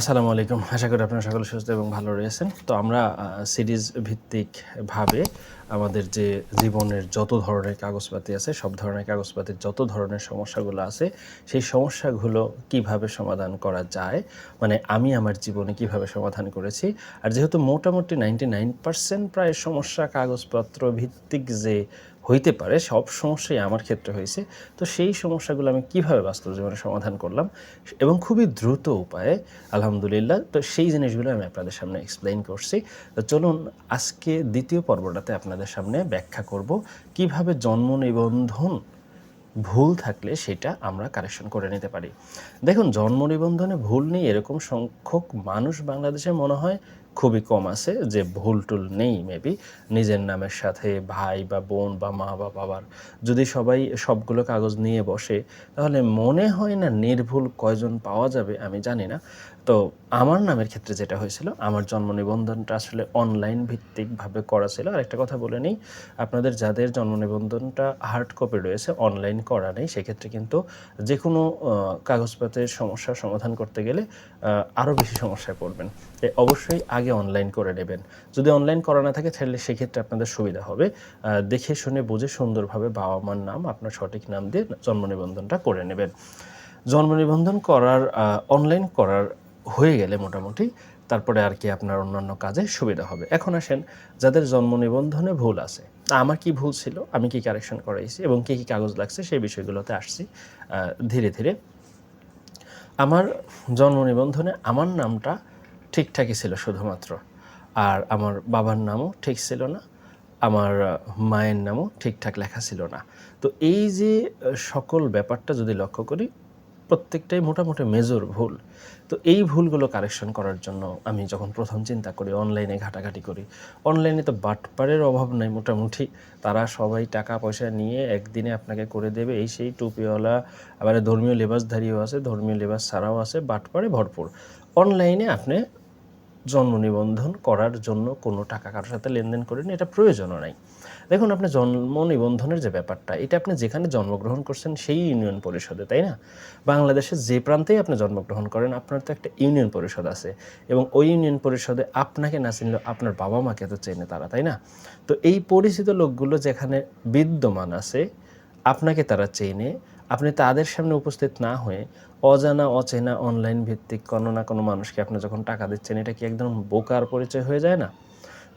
আসসালামু আলাইকুম। আশা করি আপনারা সকলে সুস্থ এবং ভালো রয়েছেন। তো আমরা সিরিজ ভিত্তিক ভাবে আমাদের যে জীবনের যত ধরনের কাগজপাতি আছে, সব ধরনের কাগজপাতির যত ধরনের সমস্যাগুলো আছে, সেই সমস্যাগুলো কীভাবে সমাধান করা যায় মানে আমি আমার জীবনে কীভাবে সমাধান করেছি, আর যেহেতু মোটামুটি নাইনটি নাইন পার্সেন্ট প্রায় সমস্যা কাগজপত্র ভিত্তিক যে হইতে পারে, সব সমস্যাই আমার ক্ষেত্রে হয়েছে। তো সেই সমস্যাগুলো আমি কীভাবে বাস্তব জীবনে সমাধান করলাম এবং খুবই দ্রুত উপায়ে, আলহামদুলিল্লাহ, তো সেই জিনিসগুলো আমি আপনাদের সামনে এক্সপ্লেইন করছি। তো চলুন আজকে দ্বিতীয় পর্বটাতে আপনাদের সামনে ব্যাখ্যা করব, কীভাবে জন্ম নিবন্ধন ভুল থাকলে সেটা আমরা কারেকশন করে নিতে পারি। দেখুন, জন্ম নিবন্ধনে ভুল নেই, এরকম সংখ্যক মানুষ বাংলাদেশে মনে হয় খুবই কম আছে যে ভুল টুল নেই মেবি নিজের নামের সাথে ভাই বা বোন বা মা বা বাবার যদি সবাই সবগুলো কাগজ নিয়ে বসে তাহলে মনে হয় না নির্ভুল কয়জন পাওয়া যাবে আমি জানি না। তো আমার নামের ক্ষেত্রে যেটা হয়েছিল আমার জন্ম নিবন্ধনটা আসলে অনলাইন ভিত্তিকভাবে করা ছিল। আর একটা কথা বলে নিই আপনাদের যাদের জন্ম নিবন্ধনটা হার্ড কপি রয়েছে অনলাইন করা নেই সেক্ষেত্রে কিন্তু যে কোনো আহ, কাগজপত্রের সমস্যার সমাধান করতে গেলে আরও বেশি সমস্যায় পড়বেন। অবশ্যই আগে অনলাইন করে নেবেন। যদি অনলাইন করা না থাকে, তাহলে সেক্ষেত্রে আপনাদের সুবিধা হবে। দেখে শুনে, বুঝে, সুন্দরভাবে বাবা মার নাম, আপনার সঠিক নাম দিয়ে জন্ম নিবন্ধনটা করে নেবেন। জন্ম নিবন্ধন করার অনলাইন করার হয়ে গেলে মোটামুটি তারপরে আর কি আপনার অন্যান্য কাজে সুবিধা হবে। এখন আসেন, যাদের জন্ম নিবন্ধনে ভুল আছে। তা আমার কি ভুল ছিল? আমি কি কারেকশন করাইছি? এবং কী কী কাগজ লাগছে? সেই বিষয়গুলোতে আসছি ধীরে ধীরে। আমার জন্ম নিবন্ধনে আমার নামটা ঠিকঠাকই ছিল শুধুমাত্র। আর আমার বাবার নামও ঠিক ছিল না, আমার মায়ের নামও ঠিকঠাক লেখা ছিল না। তো এই যে সকল ব্যাপারটা যদি লক্ষ্য করি, প্রত্যেকটাই মোটামুটি মেজর ভুল। তো এই ভুলগুলো কারেকশন করার জন্য আমি যখন প্রথম চিন্তা করি অনলাইনে ঘাটাঘাটি করি অনলাইনে তো বাটপারের অভাব নাই মোটামুটি। তারা সবাই টাকা পয়সা নিয়ে একদিনে আপনাকে করে দেবে, এই সেই টুপিওয়ালা, আবার ধর্মীয় লেবাসধারীও আছে, ধর্মীয় লেবাস ছাড়াও আছে বাটপারে ভরপুর। অনলাইনে আপনি জন্ম নিবন্ধন করার জন্য কোনো টাকা কারোর সাথে লেনদেন করেন এটা প্রয়োজনও নাই। দেখুন, আপনি জন্ম নিবন্ধনের যে ব্যাপারটা, এটা আপনি যেখানে জন্মগ্রহণ করছেন সেই ইউনিয়ন পরিষদে, তাই না? বাংলাদেশের যে প্রান্তেই আপনি জন্মগ্রহণ করেন, আপনার তো একটা ইউনিয়ন পরিষদ আছে এবং ওই ইউনিয়ন পরিষদে আপনাকে না চিনলেও আপনার বাবা মাকে তো চেনে তারা, তাই না? তো এই পরিচিত লোকগুলো যেখানে বিদ্যমান আছে, আপনাকে তারা চেনে আপনি তাদের সামনে উপস্থিত না হয়ে অজানা, অচেনা অনলাইন ভিত্তিক কোনো না কোনো মানুষকে আপনি যখন টাকা দিচ্ছেন, এটা কি একদম বোকার পরিচয় হয়ে যায় না?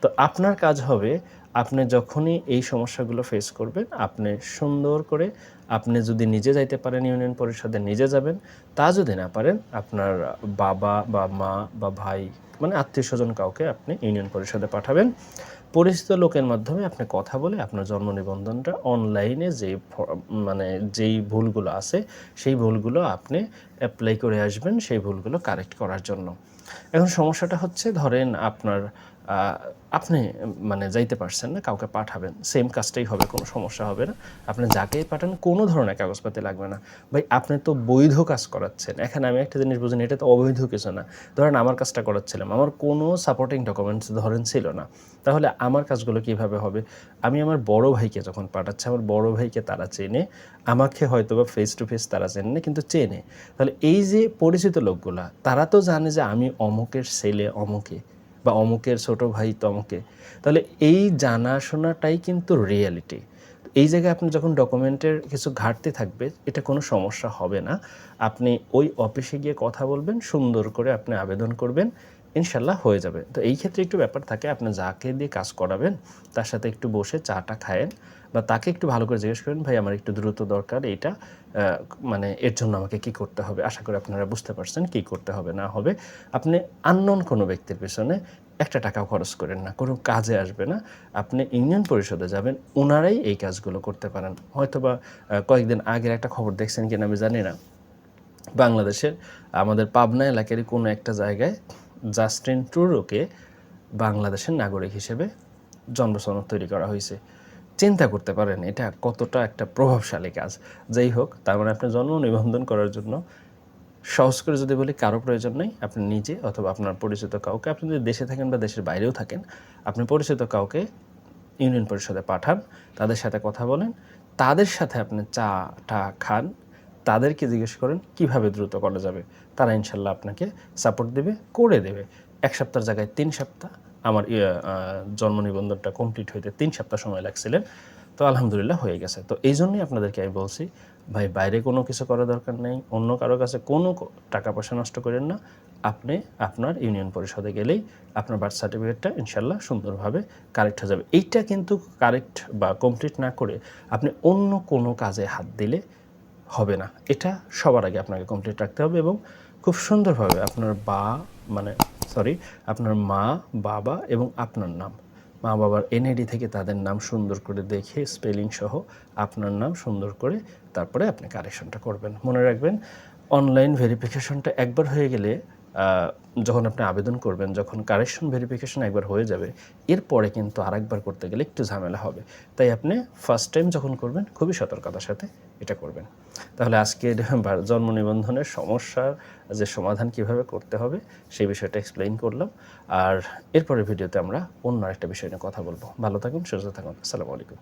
তো আপনার কাজ হবে আপনি যখনই এই সমস্যাগুলো ফেস করবেন, আপনি সুন্দর করে আপনি যদি নিজে যাইতে পারেন ইউনিয়ন পরিষদে, নিজে যাবেন, তা যদি না পারেন, আপনার বাবা বা মা বা ভাই মানে আত্মীয় স্বজন কাউকে আপনি ইউনিয়ন পরিষদে পাঠাবেন। পরিচিত লোকের মাধ্যমে আপনি কথা বলে আপনার জন্ম নিবন্ধনটা অনলাইনে যে মানে যেই ভুলগুলো আছে, সেই ভুলগুলো আপনি অ্যাপ্লাই করে আসবেন, সেই ভুলগুলো কারেক্ট করার জন্য। এখন সমস্যাটা হচ্ছে, ধরেন আপনার আপনি মানে যাইতে পারছেন না, কাউকে পাঠাবেন। সেম কাজটাই হবে, কোনো সমস্যা হবে না। আপনি যাকেই পাঠান, কোনো ধরনের কাগজপাতি লাগবে না। ভাই, আপনি তো বৈধ কাজ করাচ্ছেন। এখানে আমি একটা জিনিস বুঝিনি, এটা তো অবৈধ কিছু না। ধরেন আমার কাজটা করাচ্ছিলাম। আমার কোনো সাপোর্টিং ডকুমেন্টস ধরেন ছিল না। তাহলে আমার কাজগুলো কীভাবে হবে? আমি আমার বড় ভাইকে যখন পাঠাচ্ছি, আমার বড় ভাইকে তারা চেনে। আমাকে হয়তো বা ফেস টু ফেস তারা চেনে না কিন্তু চেনে। তাহলে এই যে পরিচিত লোকগুলা, তারা তো জানে যে আমি অমুকের ছেলে, অমুকে। বা অমুকের ছোট ভাই তমুকে। তাহলে এই জানাশোনাটাই কিন্তু রিয়েলিটি এই জায়গায় আপনি যখন ডকুমেন্টের কিছু ঘাটতি থাকবে, এটা কোনো সমস্যা হবে না। আপনি ওই অফিসে গিয়ে কথা বলবেন, সুন্দর করে আপনি আবেদন করবেন ইনশাল্লাহ হয়ে যাবে। তো এই ক্ষেত্রে একটু ব্যাপার থাকে, আপনি যাকে দিয়ে কাজ করাবেন, তার সাথে একটু বসে চাটা খায়েন বা তাকে একটু ভালো করে জিজ্ঞেস করেন, ভাই, আমার একটু দ্রুত দরকার, এটা মানে এর জন্য আমাকে কি করতে হবে? আশা করি আপনারা বুঝতে পারছেন কি করতে হবে, না হবে। আপনি আননোন কোনো ব্যক্তির পেছনে একটা টাকাও খরচ করেন না, কোনো কাজে আসবে না। আপনি ইউনিয়ন পরিষদে যাবেন ওনারাই এই কাজগুলো করতে পারেন। হয়তোবা কয়েকদিন আগের একটা খবর দেখছেন কিনা আমি জানি না। বাংলাদেশের, আমাদের পাবনা এলাকারই কোনো একটা জায়গায় জাস্টিন ট্রুডোকে বাংলাদেশের নাগরিক হিসেবে জন্মসনদ তৈরি করা হয়েছে। চিন্তা করতে পারেন, এটা কতটা একটা প্রভাবশালী কাজ। যাই হোক, তার মানে আপনি জন্ম নিবন্ধন করার জন্য সহজ করে যদি বলি, কারও প্রয়োজন নেই। আপনি নিজে অথবা আপনার পরিচিত কাউকে, আপনি যদি দেশে থাকেন বা দেশের বাইরেও থাকেন, আপনি পরিচিত কাউকে ইউনিয়ন পরিষদে পাঠান, তাদের সাথে কথা বলেন, তাদের সাথে আপনি চা, টা খান তাদেরকে জিজ্ঞেস করেন কীভাবে দ্রুত করা যাবে তারা ইনশাল্লাহ আপনাকে সাপোর্ট দেবে করে দেবে। এক সপ্তাহের জায়গায় তিন সপ্তাহ আমার ইয়ে, জন্ম নিবন্ধনটা কমপ্লিট হইতে তিন সপ্তাহ সময় লাগছিলেন। তো আলহামদুলিল্লাহ হয়ে গেছে। তো এই জন্যই আপনাদেরকে আমি বলছি ভাই বাইরে কোনো কিছু করার দরকার নেই। অন্য কারও কাছে কোনো টাকা পয়সা নষ্ট করেন না। আপনি আপনার ইউনিয়ন পরিষদে গেলেই আপনার বার্থ সার্টিফিকেটটা ইনশাল্লাহ সুন্দরভাবে কারেক্ট হয়ে যাবে। এইটা কিন্তু কারেক্ট বা কমপ্লিট না করে আপনি অন্য কোনো কাজে হাত দিলে হবে না। এটা সবার আগে আপনাকে কমপ্লিট রাখতে হবে এবং খুব সুন্দরভাবে আপনার বা মানে সরি আপনার মা, বাবা এবং আপনার নাম, মা বাবার এনআইডি থেকে তাদের নাম সুন্দর করে দেখে স্পেলিং সহ আপনার নাম সুন্দর করে তারপরে আপনি কারেকশনটা করবেন। মনে রাখবেন অনলাইন ভেরিফিকেশনটা একবার হয়ে গেলে যখন আপনি আবেদন করবেন, যখন কারেকশন ভেরিফিকেশন একবার হয়ে যাবে, এরপরে কিন্তু আরেকবার করতে গেলে একটু ঝামেলা হবে। তাই আপনি ফার্স্ট টাইম যখন করবেন, খুবই সতর্কতার সাথে এটা করবেন। তাহলে আজকের জন্ম নিবন্ধনের সমস্যার যে সমাধান কীভাবে করতে হবে, সেই বিষয়টা এক্সপ্লেইন করলাম। আর এরপরের ভিডিওতে আমরা অন্য একটা বিষয় নিয়ে কথা বলব। ভালো থাকুন, সুস্থ থাকুন। আসসালামু আলাইকুম।